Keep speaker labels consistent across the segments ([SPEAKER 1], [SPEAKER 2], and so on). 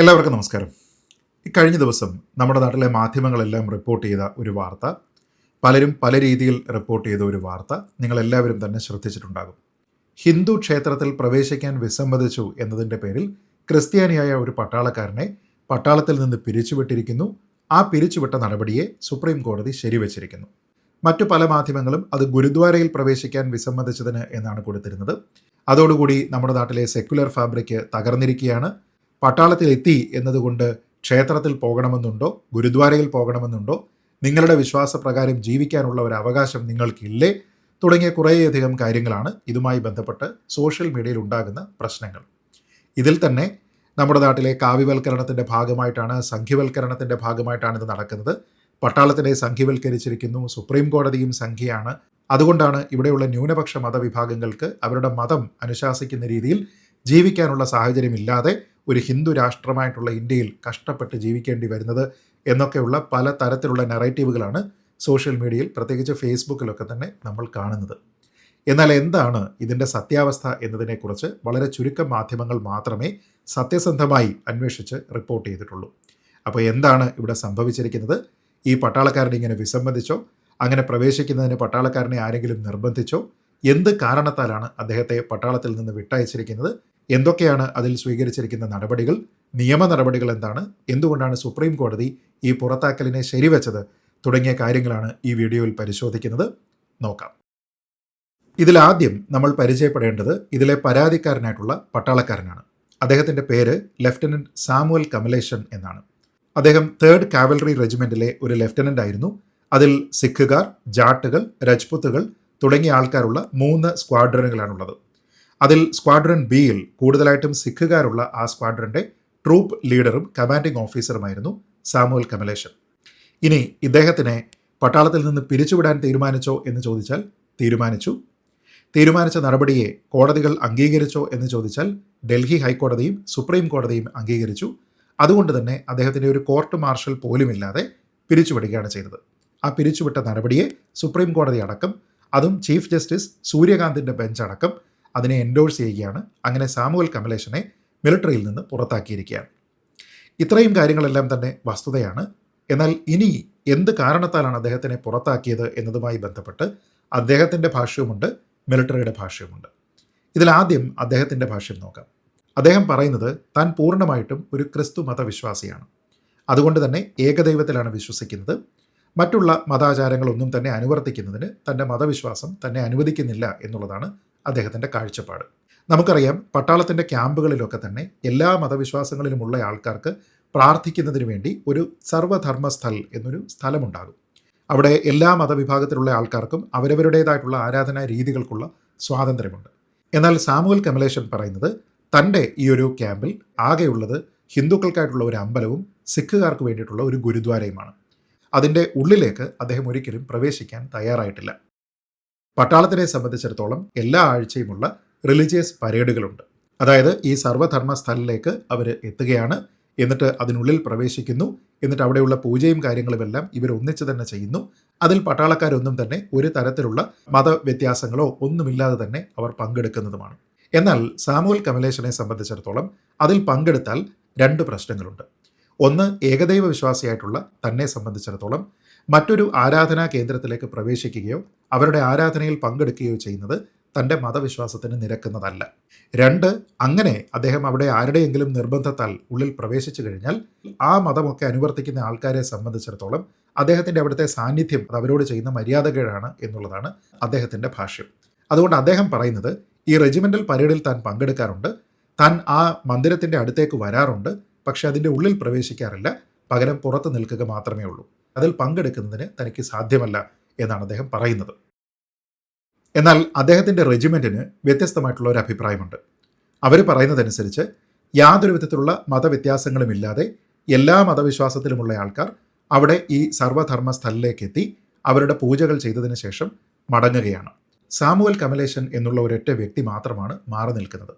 [SPEAKER 1] എല്ലാവർക്കും നമസ്കാരം. കഴിഞ്ഞ ദിവസം നമ്മുടെ നാട്ടിലെ മാധ്യമങ്ങളെല്ലാം റിപ്പോർട്ട് ചെയ്ത ഒരു വാർത്ത പലരും പല രീതിയിൽ റിപ്പോർട്ട് ചെയ്ത ഒരു വാർത്ത നിങ്ങളെല്ലാവരും തന്നെ ശ്രദ്ധിച്ചിട്ടുണ്ടാകും. ഹിന്ദു ക്ഷേത്രത്തിൽ പ്രവേശിക്കാൻ വിസമ്മതിച്ചു എന്നതിന്റെ പേരിൽ ക്രിസ്ത്യാനിയായ ഒരു പട്ടാളക്കാരനെ പട്ടാളത്തിൽ നിന്ന് പിരിച്ചുവിട്ടിരിക്കുന്നു. ആ പിരിച്ചുവിട്ട നടപടിയെ സുപ്രീം കോടതി ശരിവച്ചിരിക്കുന്നു. മറ്റു പല മാധ്യമങ്ങളും അത് ഗുരുദ്വാരയിൽ പ്രവേശിക്കാൻ വിസമ്മതിച്ചതിന് എന്നാണ് കൊടുത്തിരുന്നത്. അതോടുകൂടി നമ്മുടെ നാട്ടിലെ സെക്യുലർ ഫാബ്രിക് തകർന്നിരിക്കുകയാണ്. പട്ടാളത്തിൽ എത്തി എന്നതുകൊണ്ട് ക്ഷേത്രത്തിൽ പോകണമെന്നുണ്ടോ ഗുരുദ്വാരയിൽ പോകണമെന്നുണ്ടോ നിങ്ങളുടെ വിശ്വാസപ്രകാരം ജീവിക്കാനുള്ള ഒരു അവകാശം നിങ്ങൾക്കില്ലേ തുടങ്ങിയ കുറേയധികം കാര്യങ്ങളാണ് ഇതുമായി ബന്ധപ്പെട്ട് സോഷ്യൽ മീഡിയയിൽ ഉണ്ടാകുന്ന പ്രശ്നങ്ങൾ. ഇതിൽ തന്നെ നമ്മുടെ നാട്ടിലെ കാവ്യവൽക്കരണത്തിന്റെ ഭാഗമായിട്ടാണ് സംഖ്യവൽക്കരണത്തിന്റെ ഭാഗമായിട്ടാണ് ഇത് നടക്കുന്നത്. പട്ടാളത്തിനെ സംഖ്യവൽക്കരിച്ചിരിക്കുന്നു സുപ്രീം കോടതിയും സംഖ്യയാണ്. അതുകൊണ്ടാണ് ഇവിടെയുള്ള ന്യൂനപക്ഷ മതവിഭാഗങ്ങൾക്ക് അവരുടെ മതം അനുശാസിക്കുന്ന രീതിയിൽ ജീവിക്കാനുള്ള സാഹചര്യമില്ലാതെ ഒരു ഹിന്ദു രാഷ്ട്രമായിട്ടുള്ള ഇന്ത്യയിൽ കഷ്ടപ്പെട്ട് ജീവിക്കേണ്ടി വരുന്നത് എന്നൊക്കെയുള്ള പല തരത്തിലുള്ള നറേറ്റീവുകളാണ് സോഷ്യൽ മീഡിയയിൽ പ്രത്യേകിച്ച് ഫേസ്ബുക്കിലൊക്കെ തന്നെ നമ്മൾ കാണുന്നത്. എന്നാൽ എന്താണ് ഇതിന്റെ സത്യാവസ്ഥ എന്നതിനെക്കുറിച്ച് വളരെ ചുരുക്കം മാധ്യമങ്ങൾ മാത്രമേ സത്യസന്ധമായി അന്വേഷിച്ച് റിപ്പോർട്ട് ചെയ്തിട്ടുള്ളൂ. അപ്പോൾ എന്താണ് ഇവിടെ സംഭവിച്ചിരിക്കുന്നത്? ഈ പട്ടാളക്കാരനെ ഇങ്ങനെ വിസമ്മതിച്ചോ? അങ്ങനെ പ്രവേശിക്കുന്നതിന് പട്ടാളക്കാരനെ ആരെങ്കിലും നിർബന്ധിച്ചോ? എന്ത് കാരണത്താലാണ് അദ്ദേഹത്തെ പട്ടാളത്തിൽ നിന്ന് വിട്ടയച്ചിരിക്കുന്നത്? എന്തൊക്കെയാണ് അതിൽ സ്വീകരിച്ചിരിക്കുന്ന നടപടികൾ നിയമ നടപടികൾ എന്താണ് എന്തുകൊണ്ടാണ് സുപ്രീം കോടതി ഈ പുറത്താക്കലിനെ ശരിവെച്ചത് തുടങ്ങിയ കാര്യങ്ങളാണ് ഈ വീഡിയോയിൽ പരിശോധിക്കുന്നത്. നോക്കാം. ഇതിലാദ്യം നമ്മൾ പരിചയപ്പെടേണ്ടത് ഇതിലെ പരാതിക്കാരനായിട്ടുള്ള പട്ടാളക്കാരനാണ്. അദ്ദേഹത്തിന്റെ പേര് ലെഫ്റ്റനന്റ് സാമുവൽ കമലേഷൻ എന്നാണ്. അദ്ദേഹം തേർഡ് കാവലറി റെജിമെന്റിലെ ഒരു ലെഫ്റ്റനന്റ് ആയിരുന്നു. അതിൽ സിഖുകാർ ജാട്ടുകൾ രജ്പുത്തുകൾ തുടങ്ങിയ ആൾക്കാരുള്ള മൂന്ന് സ്ക്വാഡ്രനുകളാണുള്ളത്. അതിൽ സ്ക്വാഡ്രൻ ബിയിൽ കൂടുതലായിട്ടും സിഖുകാരുള്ള ആ സ്ക്വാഡ്രന്റെ ട്രൂപ്പ് ലീഡറും കമാൻഡിംഗ് ഓഫീസറുമായിരുന്നു സാമുവൽ കമലേഷൻ ഇനി ഇദ്ദേഹത്തിനെ പട്ടാളത്തിൽ നിന്ന് പിരിച്ചുവിടാൻ തീരുമാനിച്ചോ എന്ന് ചോദിച്ചാൽ തീരുമാനിച്ചു. തീരുമാനിച്ച നടപടിയെ കോടതികൾ അംഗീകരിച്ചോ എന്ന് ചോദിച്ചാൽ ഡൽഹി ഹൈക്കോടതിയും സുപ്രീം കോടതിയും അംഗീകരിച്ചു. അതുകൊണ്ട് തന്നെ അദ്ദേഹത്തിന്റെ ഒരു കോർട്ട് മാർഷൽ പോലുമില്ലാതെ പിരിച്ചുവിടുകയാണ് ചെയ്തത്. ആ പിരിച്ചുവിട്ട നടപടിയെ സുപ്രീം കോടതി അടക്കം അതും ചീഫ് ജസ്റ്റിസ് സൂര്യകാന്തിന്റെ ബെഞ്ച് അടക്കം അതിനെ എൻഡോഴ്സ് ചെയ്യുകയാണ്. അങ്ങനെ സാമുവൽ കമലേഷനെ മിലിറ്ററിയിൽ നിന്ന് പുറത്താക്കിയിരിക്കുകയാണ്. ഇത്രയും കാര്യങ്ങളെല്ലാം തന്നെ വസ്തുതയാണ്. എന്നാൽ ഇനി എന്ത് കാരണത്താലാണ് അദ്ദേഹത്തിനെ പുറത്താക്കിയത് എന്നതുമായി ബന്ധപ്പെട്ട് അദ്ദേഹത്തിന്റെ ഭാഷ്യവുമുണ്ട് മിലിറ്ററിയുടെ ഭാഷ്യവുമുണ്ട്. ഇതിലാദ്യം അദ്ദേഹത്തിന്റെ ഭാഷ്യം നോക്കാം. അദ്ദേഹം പറയുന്നത് താൻ പൂർണമായിട്ടും ഒരു ക്രിസ്തു മതവിശ്വാസിയാണ്. അതുകൊണ്ട് തന്നെ ഏകദൈവത്തിലാണ് വിശ്വസിക്കുന്നത്. മറ്റുള്ള മതാചാരങ്ങളൊന്നും തന്നെ അനുവർത്തിക്കുന്നതിന് തന്റെ മതവിശ്വാസം തന്നെ അനുവദിക്കുന്നില്ല എന്നുള്ളതാണ് അദ്ദേഹത്തിന്റെ കാഴ്ചപ്പാട്. നമുക്കറിയാം പട്ടാളത്തിന്റെ ക്യാമ്പുകളിലൊക്കെ തന്നെ എല്ലാ മതവിശ്വാസങ്ങളിലുമുള്ള ആൾക്കാർക്ക് പ്രാർത്ഥിക്കുന്നതിന് വേണ്ടി ഒരു സർവധർമ്മ സ്ഥൽ എന്നൊരു സ്ഥലമുണ്ടാകും. അവിടെ എല്ലാ മതവിഭാഗത്തിലുള്ള ആൾക്കാർക്കും അവരവരുടേതായിട്ടുള്ള ആരാധനാ രീതികൾക്കുള്ള സ്വാതന്ത്ര്യമുണ്ട്. എന്നാൽ സാമുവൽ കമലേശൻ പറയുന്നത് തന്റെ ഈ ഒരു ക്യാമ്പിൽ ആകെയുള്ളത് ഹിന്ദുക്കൾക്കായിട്ടുള്ള ഒരു അമ്പലവും സിഖുകാർക്ക് വേണ്ടിയിട്ടുള്ള ഒരു ഗുരുദ്വാരയുമാണ്. അതിന്റെ ഉള്ളിലേക്ക് അദ്ദേഹം ഒരിക്കലും പ്രവേശിക്കാൻ തയ്യാറായിട്ടില്ല. പട്ടാളത്തിനെ സംബന്ധിച്ചിടത്തോളം എല്ലാ ആഴ്ചയുമുള്ള റിലീജിയസ് പരേഡുകളുണ്ട്. അതായത് ഈ സർവധർമ്മ സ്ഥലിലേക്ക് അവർ എത്തുകയാണ്. എന്നിട്ട് അതിനുള്ളിൽ പ്രവേശിക്കുന്നു. എന്നിട്ട് അവിടെയുള്ള പൂജയും കാര്യങ്ങളുമെല്ലാം ഇവർ ഒന്നിച്ച് തന്നെ ചെയ്യുന്നു. അതിൽ പട്ടാളക്കാരൊന്നും തന്നെ ഒരു തരത്തിലുള്ള മതവ്യത്യാസങ്ങളോ ഒന്നുമില്ലാതെ തന്നെ അവർ പങ്കെടുക്കുന്നതുമാണ്. എന്നാൽ സാമുവൽ കമലേഷനെ സംബന്ധിച്ചിടത്തോളം അതിൽ പങ്കെടുത്താൽ രണ്ട് പ്രശ്നങ്ങളുണ്ട്. ഒന്ന് ഏകദൈവ വിശ്വാസിയായിട്ടുള്ള തന്നെ സംബന്ധിച്ചിടത്തോളം മറ്റൊരു ആരാധനാ കേന്ദ്രത്തിലേക്ക് പ്രവേശിക്കുകയോ അവരുടെ ആരാധനയിൽ പങ്കെടുക്കുകയോ ചെയ്യുന്നത് തന്റെ മതവിശ്വാസത്തിന് നിരക്കുന്നതല്ല. രണ്ട് അങ്ങനെ അദ്ദേഹം അവിടെ ആരുടെയെങ്കിലും നിർബന്ധത്താൽ ഉള്ളിൽ പ്രവേശിച്ചു കഴിഞ്ഞാൽ ആ മതമൊക്കെ അനുവർത്തിക്കുന്ന ആൾക്കാരെ സംബന്ധിച്ചിടത്തോളം അദ്ദേഹത്തിന്റെ അവിടുത്തെ സാന്നിധ്യം അത് അവരോട് ചെയ്യുന്ന മര്യാദകളാണ് എന്നുള്ളതാണ് അദ്ദേഹത്തിന്റെ ഭാഷ്യം. അതുകൊണ്ട് അദ്ദേഹം പറയുന്നത് ഈ റെജിമെന്റൽ പരേഡിൽ താൻ പങ്കെടുക്കാറുണ്ട്. താൻ ആ മന്ദിരത്തിന്റെ അടുത്തേക്ക് വരാറുണ്ട്. പക്ഷേ അതിന്റെ ഉള്ളിൽ പ്രവേശിക്കാറില്ല. പകരം പുറത്ത് നിൽക്കുക മാത്രമേ ഉള്ളൂ. അതിൽ പങ്കെടുക്കുന്നതിന് തനിക്ക് സാധ്യമല്ല എന്നാണ് അദ്ദേഹം പറയുന്നത്. എന്നാൽ അദ്ദേഹത്തിന്റെ റെജിമെന്റിന് വ്യത്യസ്തമായിട്ടുള്ള ഒരു അഭിപ്രായമുണ്ട്. അവർ പറയുന്നതനുസരിച്ച് യാതൊരു വിധത്തിലുള്ള മതവ്യത്യാസങ്ങളുമില്ലാതെ എല്ലാ മതവിശ്വാസത്തിലുമുള്ള ആൾക്കാർ അവിടെ ഈ സർവധർമ്മ സ്ഥലിലേക്ക് എത്തി അവരുടെ പൂജകൾ ചെയ്തതിന് ശേഷം മടങ്ങുകയാണ്. സാമുവൽ കമലേശൻ എന്നുള്ള ഒരൊറ്റ വ്യക്തി മാത്രമാണ് മാറി നിൽക്കുന്നത്.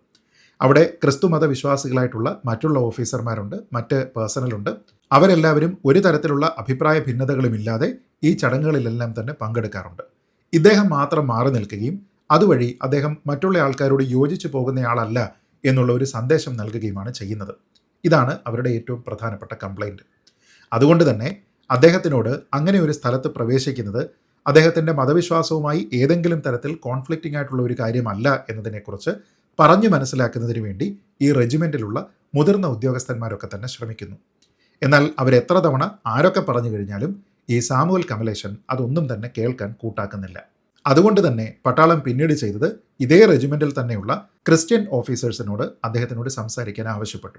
[SPEAKER 1] അവിടെ ക്രിസ്തു മതവിശ്വാസികളായിട്ടുള്ള മറ്റുള്ള ഓഫീസർമാരുണ്ട് മറ്റ് പേഴ്സണലുണ്ട്. അവരെല്ലാവരും ഒരു തരത്തിലുള്ള അഭിപ്രായ ഭിന്നതകളുമില്ലാതെ ഈ ചടങ്ങുകളിലെല്ലാം തന്നെ പങ്കെടുക്കാറുണ്ട്. ഇദ്ദേഹം മാത്രം മാറി നിൽക്കുകയും അതുവഴി അദ്ദേഹം മറ്റുള്ള ആൾക്കാരോട് യോജിച്ചു പോകുന്നയാളല്ല എന്നുള്ള ഒരു സന്ദേശം നൽകുകയുമാണ് ചെയ്യുന്നത്. ഇതാണ് അവരുടെ ഏറ്റവും പ്രധാനപ്പെട്ട കംപ്ലൈന്റ് അതുകൊണ്ട് തന്നെ അദ്ദേഹത്തിനോട് അങ്ങനെ ഒരു സ്ഥലത്ത് പ്രവേശിക്കുന്നത് അദ്ദേഹത്തിന്റെ മതവിശ്വാസവുമായി ഏതെങ്കിലും തരത്തിൽ കോൺഫ്ലിക്റ്റിംഗ് ആയിട്ടുള്ള ഒരു കാര്യമല്ല എന്നതിനെക്കുറിച്ച് പറഞ്ഞു മനസ്സിലാക്കുന്നതിന് വേണ്ടി ഈ റെജിമെന്റിലുള്ള മുതിർന്ന ഉദ്യോഗസ്ഥന്മാരൊക്കെ തന്നെ ശ്രമിക്കുന്നു. എന്നാൽ അവരെത്ര തവണ ആരൊക്കെ പറഞ്ഞു കഴിഞ്ഞാലും ഈ സാമുവൽ കമലേശൻ അതൊന്നും തന്നെ കേൾക്കാൻ കൂട്ടാക്കുന്നില്ല. അതുകൊണ്ട് തന്നെ പട്ടാളം പിന്നീട് ചെയ്തത് ഇതേ റെജിമെന്റിൽ തന്നെയുള്ള ക്രിസ്ത്യൻ ഓഫീസേഴ്സിനോട് അദ്ദേഹത്തിനോട് സംസാരിക്കാൻ ആവശ്യപ്പെട്ടു.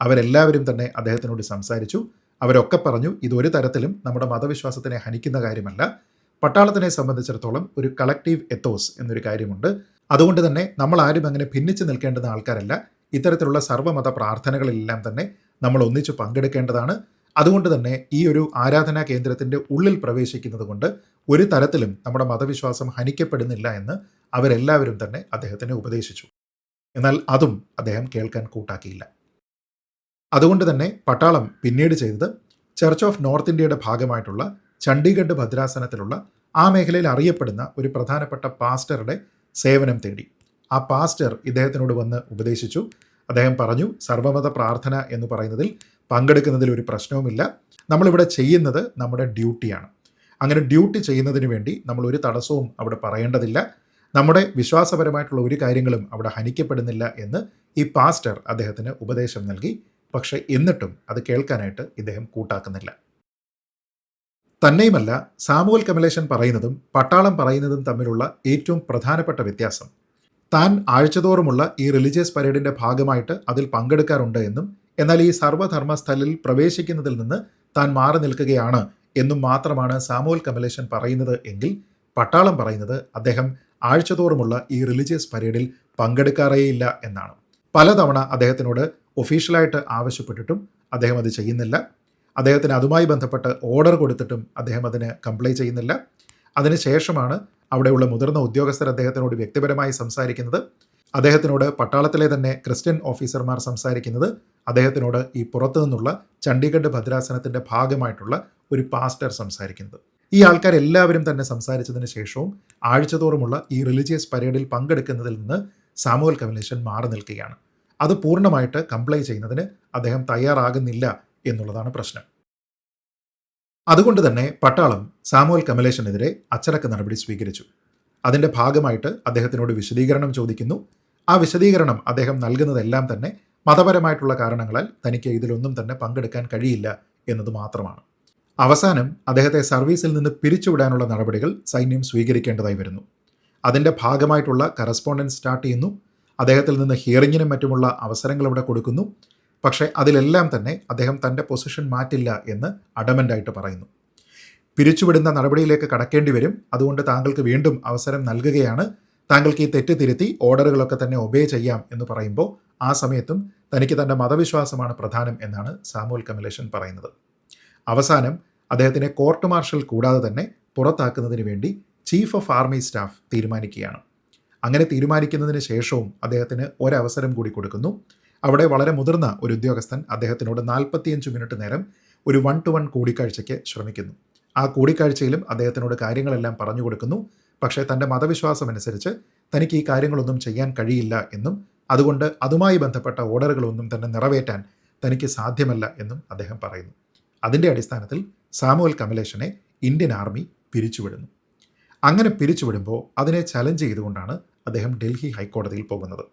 [SPEAKER 1] അവരെല്ലാവരും തന്നെ അദ്ദേഹത്തിനോട് സംസാരിച്ചു. അവരൊക്കെ പറഞ്ഞു ഇതൊരു തരത്തിലും നമ്മുടെ മതവിശ്വാസത്തിനെ ഹനിക്കുന്ന കാര്യമല്ല. പട്ടാളത്തിനെ സംബന്ധിച്ചിടത്തോളം ഒരു കളക്റ്റീവ് എത്തോസ് എന്നൊരു കാര്യമുണ്ട്. അതുകൊണ്ട് തന്നെ നമ്മൾ ആരും അങ്ങനെ ഭിന്നിച്ച് നിൽക്കേണ്ടുന്ന ആൾക്കാരല്ല. ഇത്തരത്തിലുള്ള സർവമത പ്രാർത്ഥനകളിലെല്ലാം തന്നെ നമ്മൾ ഒന്നിച്ച് പങ്കെടുക്കേണ്ടതാണ്. അതുകൊണ്ട് തന്നെ ഈ ഒരു ആരാധനാ കേന്ദ്രത്തിന്റെ ഉള്ളിൽ പ്രവേശിക്കുന്നത് കൊണ്ട് ഒരു തരത്തിലും നമ്മുടെ മതവിശ്വാസം ഹനിക്കപ്പെടുന്നില്ല എന്ന് അവരെല്ലാവരും തന്നെ അദ്ദേഹത്തിനെ ഉപദേശിച്ചു. എന്നാൽ അതും അദ്ദേഹം കേൾക്കാൻ കൂട്ടാക്കിയില്ല. അതുകൊണ്ട് തന്നെ പട്ടാളം പിന്നീട് ചെയ്തത് ചർച്ച് ഓഫ് നോർത്ത് ഇന്ത്യയുടെ ഭാഗമായിട്ടുള്ള ചണ്ഡീഗഡ് ഭദ്രാസനത്തിലുള്ള ആ മേഖലയിൽ അറിയപ്പെടുന്ന ഒരു പ്രധാനപ്പെട്ട പാസ്റ്ററുടെ സേവനം തേടി. ആ പാസ്റ്റർ ഇദ്ദേഹത്തിനോട് വന്ന് ഉപദേശിച്ചു. അദ്ദേഹം പറഞ്ഞു സർവമത പ്രാർത്ഥന എന്ന് പറയുന്നതിൽ പങ്കെടുക്കുന്നതിൽ ഒരു പ്രശ്നവുമില്ല. നമ്മളിവിടെ ചെയ്യുന്നത് നമ്മുടെ ഡ്യൂട്ടിയാണ്. അങ്ങനെ ഡ്യൂട്ടി ചെയ്യുന്നതിന് വേണ്ടി നമ്മൾ ഒരു തടസ്സവും അവിടെ പറയേണ്ടതില്ല. നമ്മുടെ വിശ്വാസപരമായിട്ടുള്ള ഒരു കാര്യങ്ങളും അവിടെ ഹനിക്കപ്പെടുന്നില്ല എന്ന് ഈ പാസ്റ്റർ അദ്ദേഹത്തിന് ഉപദേശം നൽകി. പക്ഷേ എന്നിട്ടും അത് കേൾക്കാനായിട്ട് ഇദ്ദേഹം കൂട്ടാക്കുന്നില്ല. തന്നെയുമല്ല സാമുവൽ കമലേശൻ പറയുന്നതും പട്ടാളം പറയുന്നതും തമ്മിലുള്ള ഏറ്റവും പ്രധാനപ്പെട്ട വ്യത്യാസം താൻ ആഴ്ചതോറുമുള്ള ഈ റിലീജിയസ് പരേഡിന്റെ ഭാഗമായിട്ട് അതിൽ പങ്കെടുക്കാറുണ്ട് എന്നും എന്നാൽ ഈ സർവധർമ്മസ്ഥലിൽ പ്രവേശിക്കുന്നതിൽ നിന്ന് താൻ മാറി നിൽക്കുകയാണ് എന്നും മാത്രമാണ് സാമുവൽ കമലേശൻ പറയുന്നത് എങ്കിൽ പട്ടാളം പറയുന്നത് അദ്ദേഹം ആഴ്ചതോറുമുള്ള ഈ റിലീജിയസ് പരേഡിൽ പങ്കെടുക്കാറേയില്ല എന്നാണ്. പലതവണ അദ്ദേഹത്തിനോട് ഒഫീഷ്യലായിട്ട് ആവശ്യപ്പെട്ടിട്ടും അദ്ദേഹം അത് ചെയ്യുന്നില്ല. അദ്ദേഹത്തിന് അതുമായി ബന്ധപ്പെട്ട് ഓർഡർ കൊടുത്തിട്ടും അദ്ദേഹം അതിന് കംപ്ലൈ ചെയ്യുന്നില്ല. അതിനുശേഷമാണ് അവിടെയുള്ള മുതിർന്ന ഉദ്യോഗസ്ഥർ അദ്ദേഹത്തിനോട് വ്യക്തിപരമായി സംസാരിക്കുന്നത്. അദ്ദേഹത്തിനോട് പട്ടാളത്തിലെ തന്നെ ക്രിസ്ത്യൻ ഓഫീസർമാർ സംസാരിക്കുന്നത് അദ്ദേഹത്തിനോട് ഈ പുറത്തു നിന്നുള്ള ചണ്ഡീഗഡ് ഭദ്രാസനത്തിന്റെ ഭാഗമായിട്ടുള്ള ഒരു പാസ്റ്റർ സംസാരിക്കുന്നത്. ഈ ആൾക്കാരെല്ലാവരും തന്നെ സംസാരിച്ചതിന് ശേഷവും ആഴ്ചതോറുമുള്ള ഈ റിലീജിയസ് പരേഡിൽ പങ്കെടുക്കുന്നതിൽ നിന്ന് സാമുവൽ കമലേശൻ മാറി നിൽക്കുകയാണ്. അത് പൂർണമായിട്ട് കംപ്ലൈ ചെയ്യുന്നതിന് അദ്ദേഹം തയ്യാറാകുന്നില്ല എന്നുള്ളതാണ് പ്രശ്നം. അതുകൊണ്ട് തന്നെ പട്ടാളം സാമുവൽ കമലേഷനെതിരെ അച്ചടക്ക നടപടി സ്വീകരിച്ചു. അതിന്റെ ഭാഗമായിട്ട് അദ്ദേഹത്തിനോട് വിശദീകരണം ചോദിക്കുന്നു. ആ വിശദീകരണം അദ്ദേഹം നൽകുന്നതെല്ലാം തന്നെ മതപരമായിട്ടുള്ള കാരണങ്ങളാൽ തനിക്ക് ഇതിലൊന്നും തന്നെ പങ്കെടുക്കാൻ കഴിയില്ല എന്നത് മാത്രമാണ്. അവസാനം അദ്ദേഹത്തെ സർവീസിൽ നിന്ന് പിരിച്ചുവിടാനുള്ള നടപടികൾ സൈന്യം സ്വീകരിക്കേണ്ടതായി വരുന്നു. അതിന്റെ ഭാഗമായിട്ടുള്ള കറസ്പോണ്ടൻസ് സ്റ്റാർട്ട് ചെയ്യുന്നു. അദ്ദേഹത്തിൽ നിന്ന് ഹിയറിങ്ങിനും മറ്റുമുള്ള അവസരങ്ങൾ ഇവിടെ കൊടുക്കുന്നു. പക്ഷേ അതിലെല്ലാം തന്നെ അദ്ദേഹം തന്റെ പൊസിഷൻ മാറ്റില്ല എന്ന് അഡമന്റായിട്ട് പറയുന്നു. പിരിച്ചുവിടുന്ന നടപടിയിലേക്ക് കടക്കേണ്ടി വരും. അതുകൊണ്ട് താങ്കൾക്ക് വീണ്ടും അവസരം നൽകുകയാണ്. താങ്കൾക്ക് ഈ തെറ്റ് തിരുത്തി ഓർഡറുകളൊക്കെ തന്നെ ഒബേ ചെയ്യാം എന്ന് പറയുമ്പോൾ ആ സമയത്തും തനിക്ക് തന്റെ മതവിശ്വാസമാണ് പ്രധാനം എന്നാണ് സാമുവൽ കമലേഷൻ പറയുന്നത്. അവസാനം അദ്ദേഹത്തിനെ കോർട്ട് മാർഷൽ കൂടാതെ തന്നെ പുറത്താക്കുന്നതിന് വേണ്ടി ചീഫ് ഓഫ് ആർമി സ്റ്റാഫ് തീരുമാനിക്കുകയാണ്. അങ്ങനെ തീരുമാനിക്കുന്നതിന് ശേഷവും അദ്ദേഹത്തിന് ഒരവസരം കൂടി കൊടുക്കുന്നു. അവിടെ വളരെ മുതിർന്ന ഒരു ഉദ്യോഗസ്ഥൻ അദ്ദേഹത്തിനോട് നാൽപ്പത്തിയഞ്ച് മിനിറ്റ് നേരം ഒരു വൺ ടു വൺ കൂടിക്കാഴ്ചയ്ക്ക് ശ്രമിക്കുന്നു. ആ കൂടിക്കാഴ്ചയിലും അദ്ദേഹത്തിനോട് കാര്യങ്ങളെല്ലാം പറഞ്ഞു കൊടുക്കുന്നു. പക്ഷേ തന്റെ മതവിശ്വാസം അനുസരിച്ച് തനിക്ക് ഈ കാര്യങ്ങളൊന്നും ചെയ്യാൻ കഴിയില്ല എന്നും അതുകൊണ്ട് അതുമായി ബന്ധപ്പെട്ട ഓർഡറുകളൊന്നും തന്നെ നിറവേറ്റാൻ തനിക്ക് സാധ്യമല്ല എന്നും അദ്ദേഹം പറയുന്നു. അതിന്റെ അടിസ്ഥാനത്തിൽ സാമുവൽ കമലേഷനെ ഇന്ത്യൻ ആർമി പിരിച്ചുവിടുന്നു. അങ്ങനെ പിരിച്ചുവിടുമ്പോൾ അതിനെ ചലഞ്ച് ചെയ്തുകൊണ്ടാണ് അദ്ദേഹം ഡൽഹി ഹൈക്കോടതിയിൽ പോകുന്നത്.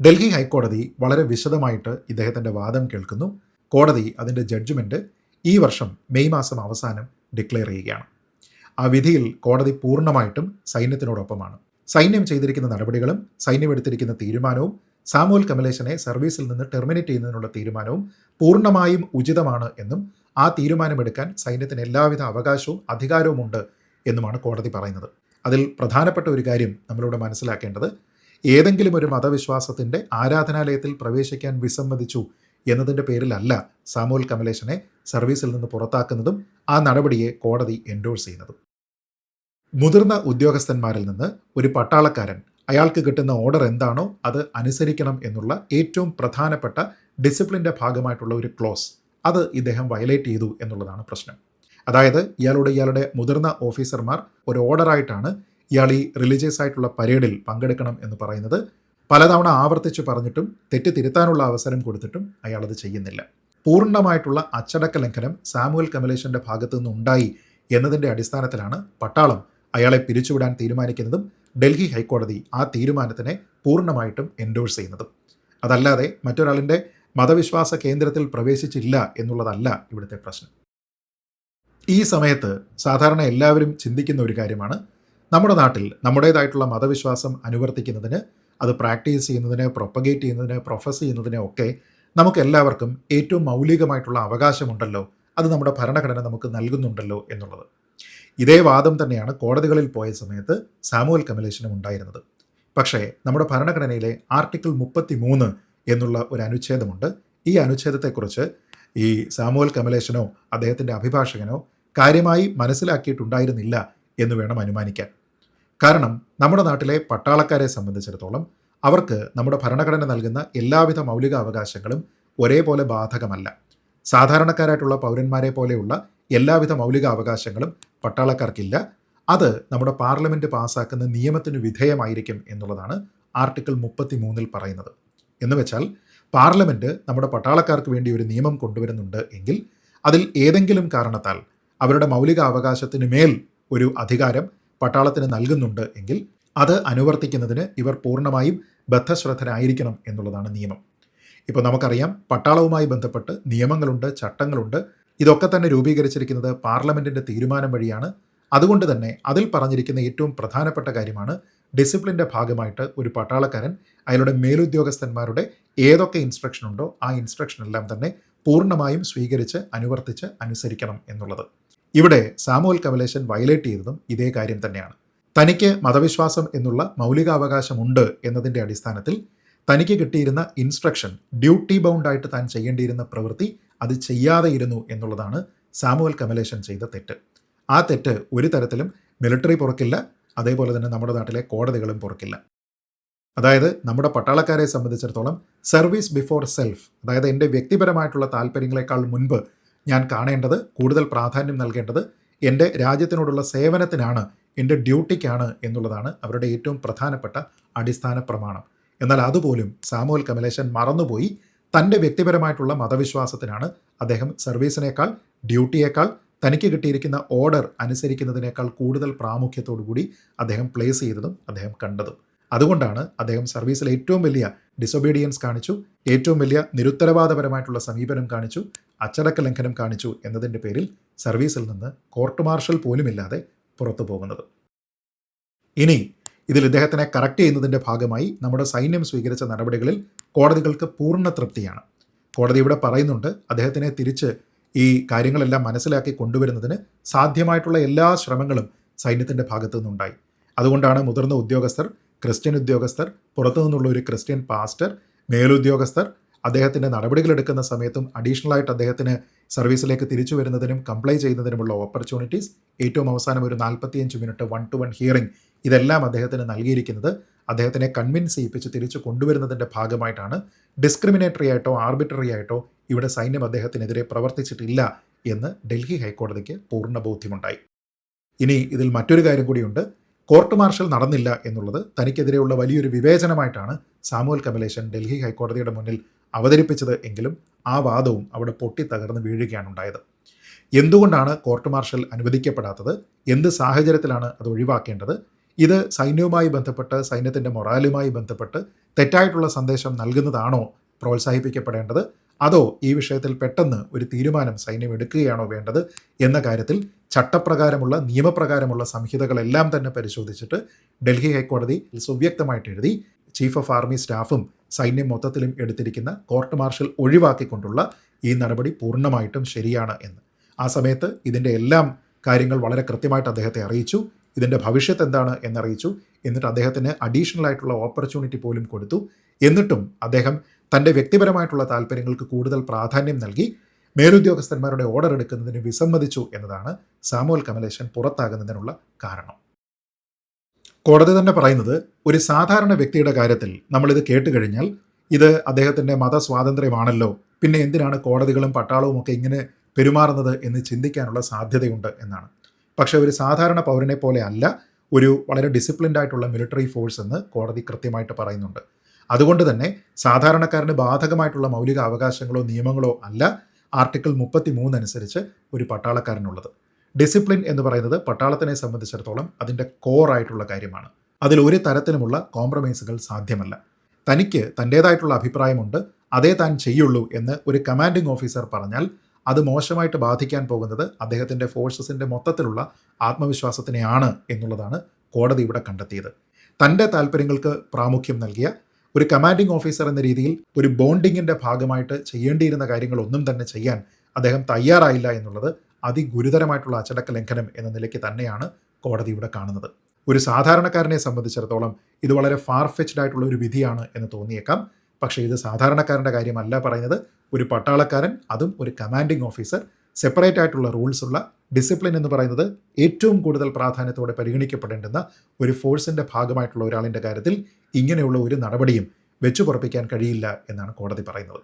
[SPEAKER 1] ഡൽഹി ഹൈക്കോടതി വളരെ വിശദമായിട്ട് ഇദ്ദേഹത്തിന്റെ വാദം കേൾക്കുന്നു. കോടതി അതിന്റെ ജഡ്ജ്മെന്റ് ഈ വർഷം മെയ് മാസം അവസാനം ഡിക്ലെയർ ചെയ്യുകയാണ്. ആ വിധിയിൽ കോടതി പൂർണമായിട്ടും സൈന്യത്തിനോടൊപ്പമാണ്. സൈന്യം ചെയ്തിരിക്കുന്ന നടപടികളും സൈന്യം എടുത്തിരിക്കുന്ന തീരുമാനവും സാമുവൽ കമലേശനെ സർവീസിൽ നിന്ന് ടെർമിനേറ്റ് ചെയ്യുന്നതിനുള്ള തീരുമാനവും പൂർണമായും ഉചിതമാണ് എന്നും ആ തീരുമാനമെടുക്കാൻ സൈന്യത്തിന് എല്ലാവിധ അവകാശവും അധികാരവുമുണ്ട് എന്നുമാണ് കോടതി പറയുന്നത്. അതിൽ പ്രധാനപ്പെട്ട ഒരു കാര്യം നമ്മളിവിടെ മനസ്സിലാക്കേണ്ടത് ഏതെങ്കിലും ഒരു മതവിശ്വാസത്തിന്റെ ആരാധനാലയത്തിൽ പ്രവേശിക്കാൻ വിസമ്മതിച്ചു എന്നതിന്റെ പേരിലല്ല സാമുവൽ കമലേഷനെ സർവീസിൽ നിന്ന് പുറത്താക്കുന്നതും ആ നടപടിയെ കോടതി എൻഡോഴ്സ് ചെയ്യുന്നതും. മുതിർന്ന ഉദ്യോഗസ്ഥന്മാരിൽ നിന്ന് ഒരു പട്ടാളക്കാരൻ അയാൾക്ക് കിട്ടുന്ന ഓർഡർ എന്താണോ അത് അനുസരിക്കണം എന്നുള്ള ഏറ്റവും പ്രധാനപ്പെട്ട ഡിസിപ്ലിന്റെ ഭാഗമായിട്ടുള്ള ഒരു ക്ലോസ് അത് ഇദ്ദേഹം വയലേറ്റ് ചെയ്തു എന്നുള്ളതാണ് പ്രശ്നം. അതായത് ഇയാളുടെ ഇയാളുടെ മുതിർന്ന ഓഫീസർമാർ ഒരു ഓർഡറായിട്ടാണ് ഇയാൾ ഈ റിലീജിയസ് ആയിട്ടുള്ള പരേഡിൽ പങ്കെടുക്കണം എന്ന് പറയുന്നത് പലതവണ ആവർത്തിച്ച് പറഞ്ഞിട്ടും തെറ്റ് തിരുത്താനുള്ള അവസരം കൊടുത്തിട്ടും അയാൾ അത് ചെയ്യുന്നില്ല. പൂർണമായിട്ടുള്ള അച്ചടക്ക ലംഘനം സാമുവൽ കമലേഷന്റെ ഭാഗത്തു നിന്നുണ്ടായി എന്നതിന്റെ അടിസ്ഥാനത്തിലാണ് പട്ടാളം അയാളെ പിരിച്ചുവിടാൻ തീരുമാനിക്കുന്നതും ഡൽഹി ഹൈക്കോടതി ആ തീരുമാനത്തിനെ പൂർണമായിട്ടും എൻഡോഴ്സ് ചെയ്യുന്നതും. അതല്ലാതെ മറ്റൊരാളിന്റെ മതവിശ്വാസ കേന്ദ്രത്തിൽ പ്രവേശിച്ചില്ല എന്നുള്ളതല്ല ഇവിടുത്തെ പ്രശ്നം. ഈ സമയത്ത് സാധാരണ എല്ലാവരും ചിന്തിക്കുന്ന ഒരു കാര്യമാണ് നമ്മുടെ നാട്ടിൽ നമ്മുടേതായിട്ടുള്ള മതവിശ്വാസം അനുവർത്തിക്കുന്നതിന് അത് പ്രാക്ടീസ് ചെയ്യുന്നതിന് പ്രൊപ്പഗേറ്റ് ചെയ്യുന്നതിന് പ്രൊഫസ് ചെയ്യുന്നതിന് ഒക്കെ നമുക്ക് എല്ലാവർക്കും ഏറ്റവും മൗലികമായിട്ടുള്ള അവകാശമുണ്ടല്ലോ. അത് നമ്മുടെ ഭരണഘടന നമുക്ക് നൽകുന്നുണ്ടല്ലോ എന്നുള്ളത്. ഇതേ വാദം തന്നെയാണ് കോടതികളിൽ പോയ സമയത്ത് സാമുവൽ കമലേഷനും ഉണ്ടായിരുന്നത്. പക്ഷേ നമ്മുടെ ഭരണഘടനയിലെ ആർട്ടിക്കിൾ മുപ്പത്തി മൂന്ന് എന്നുള്ള ഒരു അനുച്ഛേദമുണ്ട്. ഈ അനുച്ഛേദത്തെക്കുറിച്ച് ഈ സാമുവൽ കമലേഷനോ അദ്ദേഹത്തിന്റെ അഭിഭാഷകനോ കാര്യമായി മനസ്സിലാക്കിയിട്ടുണ്ടായിരുന്നില്ല എന്ന് വേണം അനുമാനിക്കാൻ. കാരണം നമ്മുടെ നാട്ടിലെ പട്ടാളക്കാരെ സംബന്ധിച്ചിടത്തോളം അവർക്ക് നമ്മുടെ ഭരണഘടന നൽകുന്ന എല്ലാവിധ മൗലിക അവകാശങ്ങളും ഒരേപോലെ ബാധകമല്ല. സാധാരണക്കാരായിട്ടുള്ള പൗരന്മാരെ പോലെയുള്ള എല്ലാവിധ മൗലിക അവകാശങ്ങളും പട്ടാളക്കാർക്കില്ല. അത് നമ്മുടെ പാർലമെന്റ് പാസ്സാക്കുന്ന നിയമത്തിന് വിധേയമായിരിക്കും എന്നുള്ളതാണ് ആർട്ടിക്കിൾ മുപ്പത്തി മൂന്നിൽ പറയുന്നത്. എന്ന് വെച്ചാൽ പാർലമെന്റ് നമ്മുടെ പട്ടാളക്കാർക്ക് വേണ്ടി ഒരു നിയമം കൊണ്ടുവരുന്നുണ്ട് എങ്കിൽ അതിൽ ഏതെങ്കിലും കാരണത്താൽ അവരുടെ മൗലിക അവകാശത്തിന് മേൽ ഒരു അധികാരം പട്ടാളത്തിന് നൽകുന്നുണ്ട് എങ്കിൽ അത് അനുവർത്തിക്കുന്നതിന് ഇവർ പൂർണമായും ബദ്ധശ്രദ്ധരായിരിക്കണം എന്നുള്ളതാണ് നിയമം. ഇപ്പോൾ നമുക്കറിയാം പട്ടാളവുമായി ബന്ധപ്പെട്ട് നിയമങ്ങളുണ്ട് ചട്ടങ്ങളുണ്ട്. ഇതൊക്കെ തന്നെ രൂപീകരിച്ചിരിക്കുന്നത് പാർലമെന്റിന്റെ തീരുമാനം വഴിയാണ്. അതുകൊണ്ട് തന്നെ അതിൽ പറഞ്ഞിരിക്കുന്ന ഏറ്റവും പ്രധാനപ്പെട്ട കാര്യമാണ് ഡിസിപ്ലിന്റെ ഭാഗമായിട്ട് ഒരു പട്ടാളക്കാരൻ അയാളുടെ മേലുദ്യോഗസ്ഥന്മാരുടെ ഏതൊക്കെ ഇൻസ്ട്രക്ഷൻ ഉണ്ടോ ആ ഇൻസ്ട്രക്ഷൻ എല്ലാം തന്നെ പൂർണമായും സ്വീകരിച്ച് അനുവർത്തിച്ച് അനുസരിക്കണം എന്നുള്ളത്. ഇവിടെ സാമുവൽ കമലേശൻ വയലേറ്റ് ചെയ്തതും ഇതേ കാര്യം തന്നെയാണ്. തനിക്ക് മതവിശ്വാസം എന്നുള്ള മൗലികാവകാശമുണ്ട് എന്നതിന്റെ അടിസ്ഥാനത്തിൽ തനിക്ക് കിട്ടിയിരുന്ന ഇൻസ്ട്രക്ഷൻ ഡ്യൂട്ടി ബൗണ്ടായിട്ട് താൻ ചെയ്യേണ്ടിയിരുന്ന പ്രവൃത്തി അത് ചെയ്യാതെ ഇരുന്നു എന്നുള്ളതാണ് സാമുവൽ കമലേശൻ ചെയ്ത തെറ്റ്. ആ തെറ്റ് ഒരു തരത്തിലും മിലിറ്ററി പുറക്കില്ല അതേപോലെ തന്നെ നമ്മുടെ നാട്ടിലെ കോടതികളും പുറക്കില്ല. അതായത് നമ്മുടെ പട്ടാളക്കാരെ സംബന്ധിച്ചിടത്തോളം സർവീസ് ബിഫോർ സെൽഫ് അതായത് എന്റെ വ്യക്തിപരമായിട്ടുള്ള താല്പര്യങ്ങളെക്കാൾ മുൻപ് ഞാൻ കാണേണ്ടത് കൂടുതൽ പ്രാധാന്യം നൽകേണ്ടത് എന്റെ രാജ്യത്തിനോടുള്ള സേവനത്തിനാണ് എന്റെ ഡ്യൂട്ടിക്കാണ് എന്നുള്ളതാണ് അവരുടെ ഏറ്റവും പ്രധാനപ്പെട്ട അടിസ്ഥാന പ്രമാണം. എന്നാൽ അതുപോലും സാമുവൽ കമലേശൻ മറന്നുപോയി. തന്റെ വ്യക്തിപരമായിട്ടുള്ള മതവിശ്വാസത്തിനാണ് അദ്ദേഹം സർവീസിനേക്കാൾ ഡ്യൂട്ടിയേക്കാൾ തനിക്ക് കിട്ടിയിരിക്കുന്ന ഓർഡർ അനുസരിക്കുന്നതിനേക്കാൾ കൂടുതൽ പ്രാമുഖ്യത്തോടു കൂടി അദ്ദേഹം പ്ലേസ് ചെയ്തതും അദ്ദേഹം കണ്ടതും. അതുകൊണ്ടാണ് അദ്ദേഹം സർവീസിലെ ഏറ്റവും വലിയ ഡിസൊബീഡിയൻസ് കാണിച്ചു ഏറ്റവും വലിയ നിരുത്തരവാദപരമായിട്ടുള്ള സമീപനം കാണിച്ചു അച്ചടക്ക ലംഘനം കാണിച്ചു എന്നതിന്റെ പേരിൽ സർവീസിൽ നിന്ന് കോർട്ട് മാർഷൽ പോലുമില്ലാതെ പുറത്തു പോകുന്നത്. ഇനി ഇതിൽ ഇദ്ദേഹത്തിനെ കറക്റ്റ് ചെയ്യുന്നതിന്റെ ഭാഗമായി നമ്മുടെ സൈന്യം സ്വീകരിച്ച നടപടികളിൽ കോടതികൾക്ക് പൂർണ തൃപ്തിയാണ്. കോടതി ഇവിടെ പറയുന്നുണ്ട് അദ്ദേഹത്തിനെ തിരിച്ച് ഈ കാര്യങ്ങളെല്ലാം മനസ്സിലാക്കി കൊണ്ടുവരുന്നതിന് സാധ്യമായിട്ടുള്ള എല്ലാ ശ്രമങ്ങളും സൈന്യത്തിന്റെ ഭാഗത്തു നിന്നുണ്ടായി അതുകൊണ്ടാണ് മുതിർന്ന ഉദ്യോഗസ്ഥർ ക്രിസ്ത്യൻ ഉദ്യോഗസ്ഥർ പുറത്തു നിന്നുള്ള ഒരു ക്രിസ്ത്യൻ പാസ്റ്റർ മേലുദ്യോഗസ്ഥർ അദ്ദേഹത്തിന്റെ നടപടികളെടുക്കുന്ന സമയത്തും അഡീഷണൽ ആയിട്ട് അദ്ദേഹത്തിന് സർവീസിലേക്ക് തിരിച്ചു വരുന്നതിനും കംപ്ലൈ ചെയ്യുന്നതിനുമുള്ള ഓപ്പർച്യൂണിറ്റീസ് ഏറ്റവും അവസാനം ഒരു നാൽപ്പത്തിയഞ്ച് minute one to one hearing ഇതെല്ലാം അദ്ദേഹത്തിന് നൽകിയിരിക്കുന്നത്. അദ്ദേഹത്തിനെ കൺവിൻസ് ചെയ്യിപ്പിച്ച് തിരിച്ചു കൊണ്ടുവരുന്നതിന്റെ ഭാഗമായിട്ടാണ്. ഡിസ്ക്രിമിനേറ്ററി ആയിട്ടോ ആർബിറ്ററി ആയിട്ടോ ഇവിടെ സൈന്യം അദ്ദേഹത്തിനെതിരെ പ്രവർത്തിച്ചിട്ടില്ല എന്ന് ഡൽഹി ഹൈക്കോടതിക്ക് പൂർണ ബോധ്യമുണ്ടായി. ഇനി ഇതിൽ മറ്റൊരു കാര്യം കൂടിയുണ്ട്. കോർട്ട് മാർഷൽ നടന്നില്ല എന്നുള്ളത് തനിക്കെതിരെയുള്ള വലിയൊരു വിവേചനമായിട്ടാണ് സാമുവൽ കമലേശൻ ഡൽഹി ഹൈക്കോടതിയുടെ മുന്നിൽ അവതരിപ്പിച്ചത് എങ്കിലും ആ വാദവും അവിടെ പൊട്ടി തകർന്ന് വീഴുകയാണ് ഉണ്ടായത്. എന്തുകൊണ്ടാണ് കോർട്ട് മാർഷൽ അനുവദിക്കപ്പെടാത്തത്? എന്ത് സാഹചര്യത്തിലാണ് അത് ഒഴിവാക്കേണ്ടത്? ഇത് സൈന്യവുമായി ബന്ധപ്പെട്ട് സൈന്യത്തിന്റെ മൊറാലുമായി ബന്ധപ്പെട്ട് തെറ്റായിട്ടുള്ള സന്ദേശം നൽകുന്നതാണോ പ്രോത്സാഹിപ്പിക്കപ്പെടേണ്ടത്? അതോ ഈ വിഷയത്തിൽ പെട്ടെന്ന് ഒരു തീരുമാനം സൈന്യം എടുക്കുകയാണോ വേണ്ടത് എന്ന കാര്യത്തിൽ ചട്ടപ്രകാരമുള്ള നിയമപ്രകാരമുള്ള സംഹിതകളെല്ലാം തന്നെ പരിശോധിച്ചിട്ട് ഡൽഹി ഹൈക്കോടതി സുവ്യക്തമായിട്ട് എഴുതി ചീഫ് ഓഫ് ആർമി സ്റ്റാഫും സൈന്യം മൊത്തത്തിലും എടുത്തിരിക്കുന്ന കോർട്ട് മാർഷൽ ഒഴിവാക്കിക്കൊണ്ടുള്ള ഈ നടപടി പൂർണമായിട്ടും ശരിയാണ് എന്ന്. ആ സമയത്ത് ഇതിന്റെ എല്ലാം കാര്യങ്ങൾ വളരെ കൃത്യമായിട്ട് അദ്ദേഹത്തെ അറിയിച്ചു ഇതിന്റെ ഭവിഷ്യത്ത് എന്താണ് എന്നറിയിച്ചു എന്നിട്ട് അദ്ദേഹത്തിന് അഡീഷണൽ ആയിട്ടുള്ള ഓപ്പർച്യൂണിറ്റി പോലും കൊടുത്തു. എന്നിട്ടും അദ്ദേഹം തന്റെ വ്യക്തിപരമായിട്ടുള്ള താല്പര്യങ്ങൾക്ക് കൂടുതൽ പ്രാധാന്യം നൽകി മേലുദ്യോഗസ്ഥന്മാരുടെ ഓർഡർ എടുക്കുന്നതിന് വിസമ്മതിച്ചു എന്നതാണ് സാമുവൽ കമലേശൻ പുറത്താകുന്നതിനുള്ള കാരണം. കോടതി തന്നെ പറയുന്നത് ഒരു സാധാരണ വ്യക്തിയുടെ കാര്യത്തിൽ നമ്മളിത് കേട്ട് കഴിഞ്ഞാൽ ഇത് അദ്ദേഹത്തിന്റെ മതസ്വാതന്ത്ര്യമാണല്ലോ പിന്നെ എന്തിനാണ് കോടതികളും പട്ടാളവും ഒക്കെ ഇങ്ങനെ പെരുമാറുന്നത് എന്ന് ചിന്തിക്കാനുള്ള സാധ്യതയുണ്ട് എന്നാണ്. പക്ഷേ ഒരു സാധാരണ പൗരനെ പോലെ അല്ല ഒരു വളരെ ഡിസിപ്ലിൻഡ് ആയിട്ടുള്ള മിലിറ്ററി ഫോഴ്സ് എന്ന് കോടതി കൃത്യമായിട്ട് പറയുന്നുണ്ട്. അതുകൊണ്ട് തന്നെ സാധാരണക്കാരന് ബാധകമായിട്ടുള്ള മൗലിക അവകാശങ്ങളോ നിയമങ്ങളോ അല്ല ആർട്ടിക്കിൾ മുപ്പത്തി മൂന്ന് അനുസരിച്ച് ഒരു പട്ടാളക്കാരനുള്ളത്. ഡിസിപ്ലിൻ എന്ന് പറയുന്നത് പട്ടാളത്തിനെ സംബന്ധിച്ചിടത്തോളം അതിന്റെ കോർ ആയിട്ടുള്ള കാര്യമാണ്. അതിൽ ഒരു തരത്തിലുമുള്ള കോംപ്രമൈസുകൾ സാധ്യമല്ല. തനിക്ക് തന്റേതായിട്ടുള്ള അഭിപ്രായമുണ്ട് അതേ താൻ ചെയ്യുള്ളൂ എന്ന് ഒരു കമാൻഡിംഗ് ഓഫീസർ പറഞ്ഞാൽ അത് മോശമായിട്ട് ബാധിക്കാൻ പോകുന്നത് അദ്ദേഹത്തിന്റെ ഫോഴ്സസിന്റെ മൊത്തത്തിലുള്ള ആത്മവിശ്വാസത്തിനെയാണ് എന്നുള്ളതാണ് കോടതി ഇവിടെ കണ്ടെത്തിയത്. തന്റെ താല്പര്യങ്ങൾക്ക് പ്രാമുഖ്യം നൽകിയ ഒരു കമാൻഡിംഗ് ഓഫീസർ എന്ന രീതിയിൽ ഒരു ബോണ്ടിങ്ങിന്റെ ഭാഗമായിട്ട് ചെയ്യേണ്ടിയിരുന്ന കാര്യങ്ങളൊന്നും തന്നെ ചെയ്യാൻ അദ്ദേഹം തയ്യാറായില്ല എന്നുള്ളത് അതിഗുരുതരമായിട്ടുള്ള അച്ചടക്ക ലംഘനം എന്ന നിലയ്ക്ക് തന്നെയാണ് കോടതി ഇവിടെ കാണുന്നത്. ഒരു സാധാരണക്കാരനെ സംബന്ധിച്ചിടത്തോളം ഇത് വളരെ ഫാർഫെച്ച്ഡ് ആയിട്ടുള്ള ഒരു വിധിയാണ് എന്ന് തോന്നിയേക്കാം. പക്ഷേ ഇത് സാധാരണക്കാരന്റെ കാര്യമല്ല പറയുന്നത്. ഒരു പട്ടാളക്കാരൻ അതും ഒരു കമാൻഡിംഗ് ഓഫീസർ സെപ്പറേറ്റ് ആയിട്ടുള്ള റൂൾസ് ഉള്ള ഡിസിപ്ലിൻ എന്ന് പറയുന്നത് ഏറ്റവും കൂടുതൽ പ്രാധാന്യത്തോടെ പരിഗണിക്കപ്പെടേണ്ടുന്ന ഒരു ഫോഴ്സിന്റെ ഭാഗമായിട്ടുള്ള ഒരാളിന്റെ കാര്യത്തിൽ ഇങ്ങനെയുള്ള ഒരു നടപടിയും വെച്ചു പുറപ്പിക്കാൻ കഴിയില്ല എന്നാണ് കോടതി പറയുന്നത്.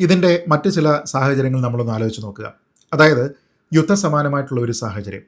[SPEAKER 1] ഇതിന്റെ മറ്റ് ചില സാഹചര്യങ്ങൾ നമ്മളൊന്ന് ആലോചിച്ച് നോക്കുക. അതായത് യുദ്ധസമാനമായിട്ടുള്ള ഒരു സാഹചര്യം.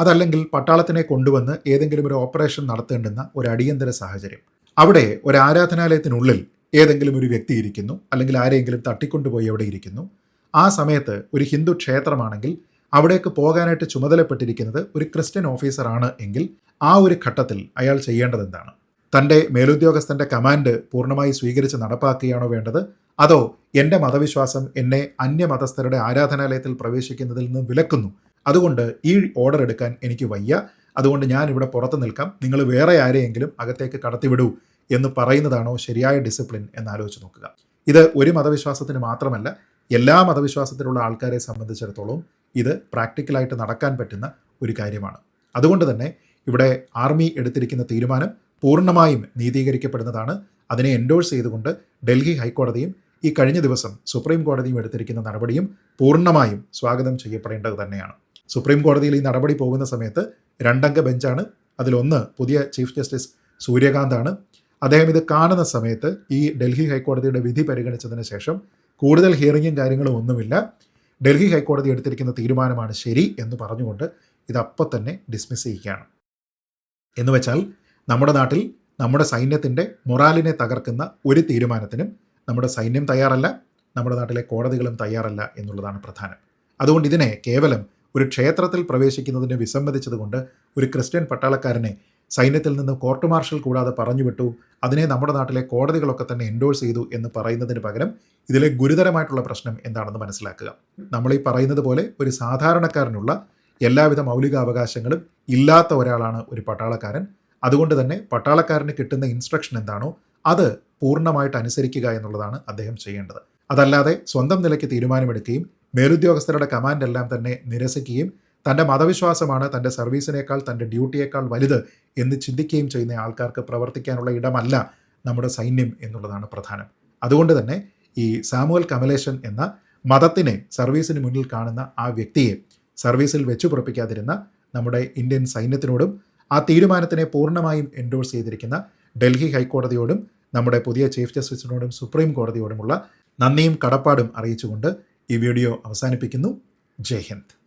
[SPEAKER 1] അതല്ലെങ്കിൽ പട്ടാളത്തിനെ കൊണ്ടുവന്ന് ഏതെങ്കിലും ഒരു ഓപ്പറേഷൻ നടത്തേണ്ടുന്ന ഒരു അടിയന്തര സാഹചര്യം. അവിടെ ഒരു ആരാധനാലയത്തിനുള്ളിൽ ഏതെങ്കിലും ഒരു വ്യക്തി ഇരിക്കുന്നു അല്ലെങ്കിൽ ആരെങ്കിലും തട്ടിക്കൊണ്ടുപോയി അവിടെ ഇരിക്കുന്നു. ആ സമയത്ത് ഒരു ഹിന്ദു ക്ഷേത്രമാണെങ്കിൽ അവിടേക്ക് പോകാനായിട്ട് ചുമതലപ്പെട്ടിരിക്കുന്നത് ഒരു ക്രിസ്ത്യൻ ഓഫീസറാണ് എങ്കിൽ ആ ഒരു ഘട്ടത്തിൽ അയാൾ ചെയ്യേണ്ടത് എന്താണ്? തന്റെ മേലുദ്യോഗസ്ഥന്റെ കമാൻഡ് പൂർണമായി സ്വീകരിച്ച് നടപ്പാക്കുകയാണോ വേണ്ടത്? അതോ എന്റെ മതവിശ്വാസം എന്നെ അന്യമതസ്ഥരുടെ ആരാധനാലയത്തിൽ പ്രവേശിക്കുന്നതിൽ നിന്ന് വിലക്കുന്നു? അതുകൊണ്ട് ഈ ഓർഡർ എടുക്കാൻ എനിക്ക് വയ്യ. അതുകൊണ്ട് ഞാൻ ഇവിടെ പുറത്ത് നിൽക്കാം. നിങ്ങൾ വേറെ ആരെയെങ്കിലും അകത്തേക്ക് കടത്തിവിടൂ എന്ന് പറയുന്നതാണോ ശരിയായ ഡിസിപ്ലിൻ എന്ന് ആലോചിച്ച് നോക്കുക. ഇത് ഒരു മതവിശ്വാസത്തിന് മാത്രമല്ല എല്ലാ മതവിശ്വാസത്തിലുള്ള ആൾക്കാരെ സംബന്ധിച്ചിടത്തോളം ഇത് പ്രാക്ടിക്കലായിട്ട് നടക്കാൻ പറ്റുന്ന ഒരു കാര്യമാണ്. അതുകൊണ്ട് തന്നെ ഇവിടെ ആർമി എടുത്തിരിക്കുന്ന തീരുമാനം പൂർണമായും നീതീകരിക്കപ്പെടുന്നതാണ്. അതിനെ എൻഡോഴ്സ് ചെയ്തുകൊണ്ട് ഡൽഹി ഹൈക്കോടതിയും ഈ കഴിഞ്ഞ ദിവസം സുപ്രീം കോടതിയും എടുത്തിരിക്കുന്ന നടപടിയും പൂർണമായും സ്വാഗതം ചെയ്യപ്പെടേണ്ടത് തന്നെയാണ്. സുപ്രീം കോടതിയിൽ ഈ നടപടി പോകുന്ന സമയത്ത് രണ്ടംഗ ബെഞ്ചാണ്. അതിലൊന്ന് പുതിയ ചീഫ് ജസ്റ്റിസ് സൂര്യകാന്താണ്. അദ്ദേഹം ഇത് കാണുന്ന സമയത്ത് ഈ ഡൽഹി ഹൈക്കോടതിയുടെ വിധി പരിഗണിച്ചതിന് ശേഷം കൂടുതൽ ഹിയറിങ്ങും കാര്യങ്ങളും ഒന്നുമില്ല. ഡൽഹി ഹൈക്കോടതി എടുത്തിരിക്കുന്ന തീരുമാനമാണ് ശരി എന്ന് പറഞ്ഞുകൊണ്ട് ഇത് അപ്പം തന്നെ ഡിസ്മിസ് ചെയ്യുകയാണ്. എന്ന് വെച്ചാൽ നമ്മുടെ നാട്ടിൽ നമ്മുടെ സൈന്യത്തിന്റെ മൊറാലിനെ തകർക്കുന്ന ഒരു തീരുമാനത്തിനും നമ്മുടെ സൈന്യം തയ്യാറല്ല നമ്മുടെ നാട്ടിലെ കോടതികളും തയ്യാറല്ല എന്നുള്ളതാണ് പ്രധാനം. അതുകൊണ്ട് ഇതിനെ കേവലം ഒരു ക്ഷേത്രത്തിൽ പ്രവേശിക്കുന്നതിനെ വിസമ്മതിച്ചതുകൊണ്ട് ഒരു ക്രിസ്ത്യൻ പട്ടാളക്കാരനെ സൈന്യത്തിൽ നിന്ന് കോർട്ട് മാർഷൽ കൂടാതെ പറഞ്ഞുവിട്ടു. അതിനെ നമ്മുടെ നാട്ടിലെ കോടതികളൊക്കെ തന്നെ എൻഡോഴ്സ് ചെയ്തു എന്ന് പറയുന്നതിന് പകരം ഇതിലെ ഗുരുതരമായിട്ടുള്ള പ്രശ്നം എന്താണെന്ന് മനസ്സിലാക്കുക. നമ്മൾ ഈ പറയുന്നത് പോലെ ഒരു സാധാരണക്കാരനുള്ള എല്ലാവിധ മൗലിക അവകാശങ്ങളും ഇല്ലാത്ത ഒരാളാണ് ഒരു പട്ടാളക്കാരൻ. അതുകൊണ്ട് തന്നെ പട്ടാളക്കാരന് കിട്ടുന്ന ഇൻസ്ട്രക്ഷൻ എന്താണോ അത് പൂർണമായിട്ട് അനുസരിക്കുക എന്നുള്ളതാണ് അദ്ദേഹം ചെയ്യേണ്ടത്. അതല്ലാതെ സ്വന്തം നിലയ്ക്ക് തീരുമാനമെടുക്കുകയും മേലുദ്യോഗസ്ഥരുടെ കമാൻഡ് എല്ലാം തന്നെ നിരസിക്കുകയും തന്റെ മതവിശ്വാസമാണ് തന്റെ സർവീസിനേക്കാൾ തന്റെ ഡ്യൂട്ടിയേക്കാൾ വലുത് എന്ന് ചിന്തിക്കുകയും ചെയ്യുന്ന ആൾക്കാർക്ക് പ്രവർത്തിക്കാനുള്ള ഇടമല്ല നമ്മുടെ സൈന്യം എന്നുള്ളതാണ് പ്രധാനം. അതുകൊണ്ട് തന്നെ ഈ സാമുവൽ കമലേശൻ എന്ന മതത്തിനെ സർവീസിന് മുന്നിൽ കാണുന്ന ആ വ്യക്തിയെ സർവീസിൽ വെച്ചു പുറപ്പിക്കാതിരുന്ന നമ്മുടെ ഇന്ത്യൻ സൈന്യത്തിനോടും ആ തീരുമാനത്തിനെ പൂർണമായും എൻഡോഴ്സ് ചെയ്തിരിക്കുന്ന ഡൽഹി ഹൈക്കോടതിയോടും നമ്മുടെ പുതിയ ചീഫ് ജസ്റ്റിസിനോടും സുപ്രീം കോടതിയോടുമുള്ള നന്ദിയും കടപ്പാടും അറിയിച്ചുകൊണ്ട് ഈ വീഡിയോ അവസാനിപ്പിക്കുന്നു. ജയ് ഹിന്ദ്.